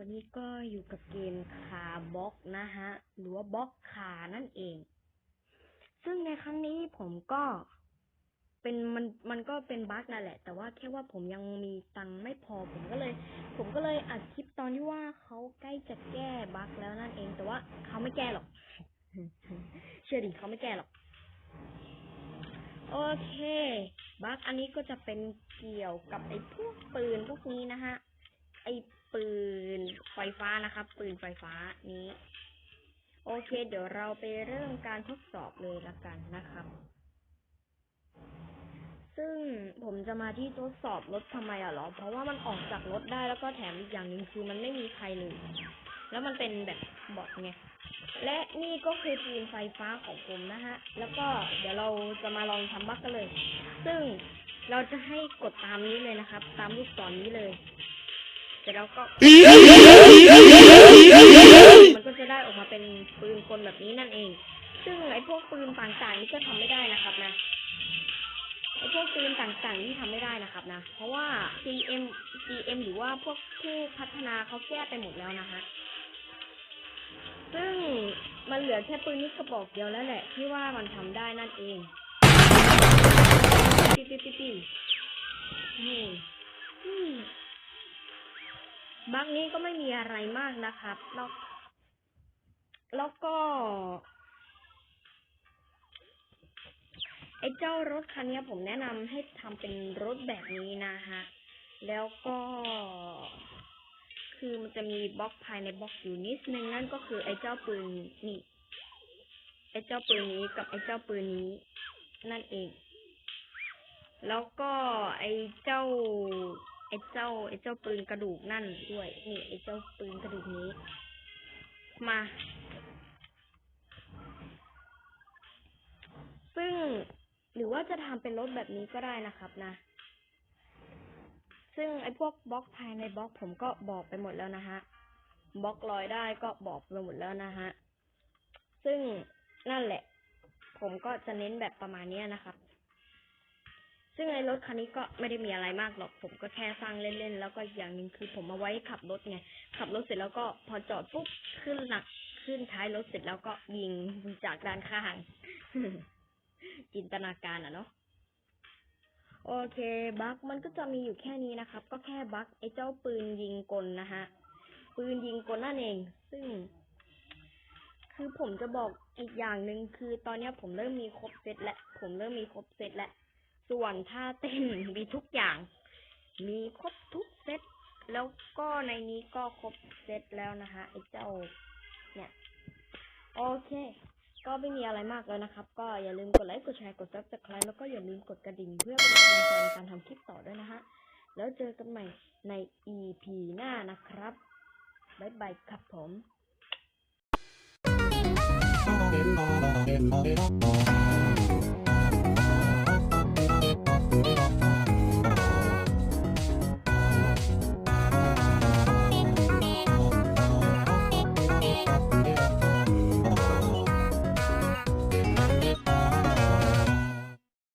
วันนี้ก็อยู่กับเกมคาบล็อกนะฮะ หรือว่าบล็อกคานั่นเอง ซึ่งในครั้งนี้ผมก็เป็นมันมันก็เป็นบั๊กนั่นแหละ แต่ว่าแค่ว่าผมยังมีตังค์ไม่พอผมก็เลย ผมก็เลยอัดคลิปตอนที่ว่าเขาใกล้จะแก้บั๊กแล้วนั่นเอง แต่ว่าเขาไม่แก้หรอก เชื่อดิเขาไม่แก้หรอก โอเค บั๊กอันนี้ก็จะเป็นเกี่ยวกับไอ้พวกปืนพวกนี้นะฮะ อ้ปืนไฟฟ้านะครับ ปืนไฟฟ้านี้ โอเค เดี๋ยวเราไปเริ่มการทดสอบเลยละกันนะครับ ซึ่งผมจะมาที่ทดสอบรถทำไมอะหรอ เพราะว่ามันออกจากรถได้แล้วก็แถมอีกอย่างหนึ่งคือมันไม่มีใครเลย แล้วมันเป็นแบบบอทไงและนี่ก็คือปืนไฟฟ้าของผมนะฮะ แล้วก็เดี๋ยวเราจะมาลองทำบักกันเลย ซึ่งเราจะให้กดตามนี้เลยนะครับ ตามลูกศรนี้เลย ร็จแล้วก็ มันก็จะได้ออกมาเป็นปืนกลแบบนี้นั่นเอง ซึ่งไอ้พวกปืนต่างๆนี่ก็ทำไม่ได้นะครับนะไอ้พวกปืนต่างๆนี่ทำไม่ได้นะครับนะ เพราะว่า GM GM หรือว่าพวกผู้พัฒนาเขาแก้ไปหมดแล้วนะฮะซึ่งมันเหลือแค่ปืนนี้กระบอกเดียวแล้วแหละ ที่ว่ามันทำได้นั่นเองปิ๊บปิ๊บปิ๊ บักนี้ก็ไม่มีอะไรมากนะครับ แล้วแล้วก็ไอ้เจ้ารถคันนี้ผมแนะนำให้ทำเป็นรถแบบนี้นะฮะ แล้วก็ คือมันจะมีบล็อกภายในบล็อกอยู่นิดนึงนั่นก็คือไอ้เจ้าปืนนี่ ไอ้เจ้าปืนนี้กับไอ้เจ้าปืนนี้ นั่นเอง แล้วก็ไอ้เจ้า ไอ้เจ้าไอ้เจ้าปืนกระดูกนั่นด้วยนี่ไอ้เจ้าปืนกระดูกนี้ มา ซึ่งหรือว่าจะทำเป็นรถแบบนี้ก็ได้นะครับนะ ซึ่งไอ้พวกบล็อกภายในบล็อกผมก็บอกไปหมดแล้วนะฮะบล็อกลอยได้ก็บอกไปหมดแล้วนะฮะ ซึ่งนั่นแหละ ผมก็จะเน้นแบบประมาณนี้นะครับ ซึ่งไอ้รถคันนี้ก็ไม่ได้มีอะไรมากหรอก ผมก็แค่สร้างเล่นๆ แล้วก็อย่างหนึ่งคือผมเอาไว้ขับรถไง ขับรถเสร็จแล้วก็พอจอดปุ๊บขึ้นหนักขึ้นท้ายรถเสร็จแล้วก็ยิงจากด้านข้าง จินตนาการอะเนาะ โอเคบั๊กมันก็จะมีอยู่แค่นี้นะครับ ก็แค่บั๊กไอ้เจ้าปืนยิงกลนะฮะ ปืนยิงกลนั่นเอง ซึ่งคือผมจะบอกอีกอย่างหนึ่งคือตอนนี้ผมเริ่มมีครบเซตแล้วผมเริ่มมีครบเซตแล้ว ส่วนท่าเต้นมีทุกอย่าง มีครบทุกเซตแล้วก็ในนี้ก็ครบเซตแล้วนะฮะไอ้เจ้า เนี่ย โอเค ก็ไม่มีอะไรมากแล้วนะครับ ก็อย่าลืมกดไลค์กดแชร์กด subscribe แล้วก็อย่าลืมกดกระดิ่งเพื่อเป็นกำลังใจในการทำคลิปต่อด้วยนะฮะแล้วเจอกันใหม่ใน EP หน้านะครับบ๊ายบายครับผม